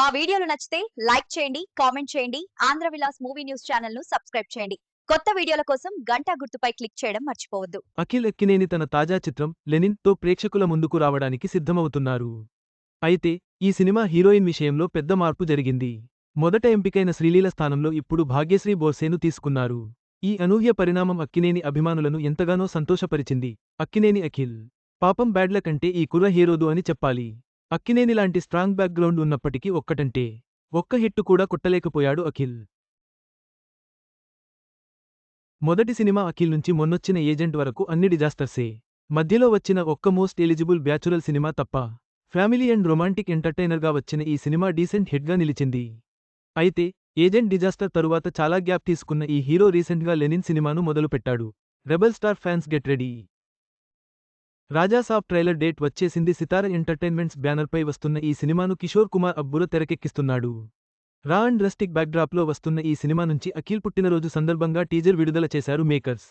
మా వీడియోలు నచ్చితే లైక్ చేయండి కామెంట్ చేయండి ఆంధ్ర విలాస్ మూవీ న్యూస్ ఛానల్ను సబ్స్క్రైబ్ చేయండి. కొత్త వీడియోల కోసం గంటా గుర్తుపై క్లిక్ చేయడం మర్చిపోవద్దు. అఖిల్ ఎక్కినేని తన తాజా చిత్రం లెనిన్తో ప్రేక్షకుల ముందుకు రావడానికి సిద్ధమవుతున్నారు. అయితే ఈ సినిమా హీరోయిన్ విషయంలో పెద్ద మార్పు జరిగింది. మొదట ఎంపికైన శ్రీలీల స్థానంలో ఇప్పుడు భాగ్యశ్రీ బోర్సేను తీసుకున్నారు. ఈ అనూహ్య పరిణామం అక్కినేని అభిమానులను ఎంతగానో సంతోషపరిచింది. అక్కినేని అఖిల్ పాపం బ్యాడ్ల కంటే ఈ కుర్ర హీరోదు అని చెప్పాలి. అక్కినేని లాంటి స్ట్రాంగ్ బ్యాక్గ్రౌండ్ ఉన్నప్పటికీ ఒక్కటంటే ఒక్క హిట్టు కూడా కొట్టలేకపోయాడు అఖిల్. మొదటి సినిమా అఖిల్ నుంచి మొన్నొచ్చిన ఏజెంట్ వరకు అన్ని డిజాస్టర్సే. మధ్యలో వచ్చిన ఒక్క మోస్ట్ ఎలిజిబుల్ బ్యాచురల్ సినిమా తప్ప ఫ్యామిలీ అండ్ రొమాంటిక్ ఎంటర్టైనర్గా వచ్చిన ఈ సినిమా డీసెంట్ హిట్గా నిలిచింది. అయితే ఏజెంట్ డిజాస్టర్ తరువాత చాలా గ్యాప్ తీసుకున్న ఈ హీరో రీసెంట్గా లెనిన్ సినిమాను మొదలుపెట్టాడు. Rebel star fans get ready. Rajasaab trailer date వచ్చేసింది సితార ఎంటర్టైన్మెంట్స్ బ్యానర్పై వస్తున్న ఈ సినిమాను కిషోర్ కుమార్ అబ్బుర తెరకెక్కిస్తున్నాడు. రా అండ్ రస్టిక్ బ్యాక్డ్రాప్లో వస్తున్న ఈ సినిమా నుంచి అఖిల్ పుట్టినరోజు సందర్భంగా టీజర్ విడుదల చేశారు మేకర్స్.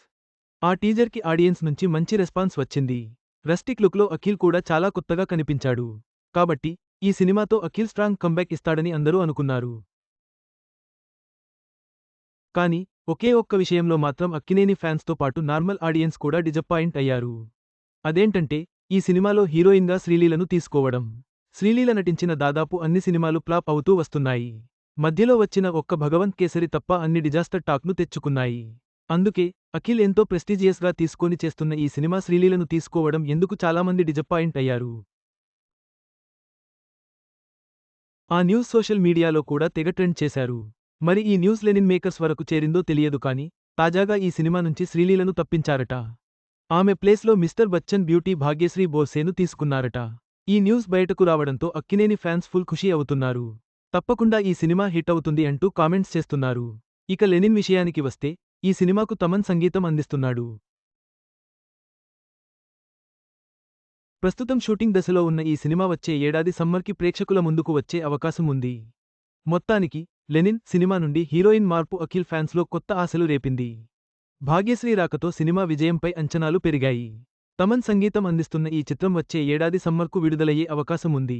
ఆ టీజర్కి ఆడియన్స్ నుంచి మంచి రెస్పాన్స్ వచ్చింది. రస్టిక్ లుక్లో అఖిల్ కూడా చాలా కొత్తగా కనిపించాడు. కాబట్టి ఈ సినిమాతో అఖిల్ స్ట్రాంగ్ కంబ్యాక్ ఇస్తాడని అందరూ అనుకున్నారు. కానీ ఒకే ఒక్క విషయంలో మాత్రం అక్కినేని ఫ్యాన్స్తో పాటు నార్మల్ ఆడియన్స్ కూడా డిజపాయింట్ అయ్యారు. అదేంటంటే ఈ సినిమాలో హీరోయిన్గా శ్రీలీలను తీసుకోవడం. శ్రీలీల నటించిన దాదాపు అన్ని సినిమాలు ప్లాప్ అవుతూ వస్తున్నాయి. మధ్యలో వచ్చిన ఒక్క భగవంత్ కేసరి తప్ప అన్ని డిజాస్టర్ టాక్ను తెచ్చుకున్నాయి. అందుకే అఖిల్ ఎంతో ప్రెస్టీజియస్గా తీసుకొని చేస్తున్న ఈ సినిమా శ్రీలీలను తీసుకోవడం ఎందుకు చాలామంది డిజపాయింట్ అయ్యారు. ఆ న్యూస్ సోషల్ మీడియాలో కూడా తెగ ట్రెండ్ చేశారు. మరి ఈ న్యూస్ లెనిన్ మేకర్స్ వరకు చేరిందో తెలియదు కానీ తాజాగా ఈ సినిమా నుంచి శ్రీలీలను తప్పించారట. ఆమె ప్లేస్లో మిస్టర్ బచ్చన్ బ్యూటీ భాగ్యశ్రీ బోసేను తీసుకున్నారట. ఈ న్యూస్ బయటకు రావడంతో అక్కినేని ఫ్యాన్స్ ఫుల్ ఖుషీ అవుతున్నారు. తప్పకుండా ఈ సినిమా హిట్ అవుతుంది అంటూ కామెంట్స్ చేస్తున్నారు. ఇక లెనిన్ విషయానికి వస్తే ఈ సినిమాకు తమన్ సంగీతం అందిస్తున్నాడు. ప్రస్తుతం షూటింగ్ దశలో ఉన్న ఈ సినిమా వచ్చే ఏడాది సమ్మర్కి ప్రేక్షకుల ముందుకు వచ్చే అవకాశం ఉంది. మొత్తానికి లెనిన్ సినిమా నుండి హీరోయిన్ మార్పు అఖిల్ ఫ్యాన్స్లో కొత్త ఆశలు రేపింది. భాగ్యశ్రీ రాకతో సినిమా విజయంపై అంచనాలు పెరిగాయి. తమన్ సంగీతం అందిస్తున్న ఈ చిత్రం వచ్చే ఏడాది సమ్మర్కు విడుదలయ్యే అవకాశం ఉంది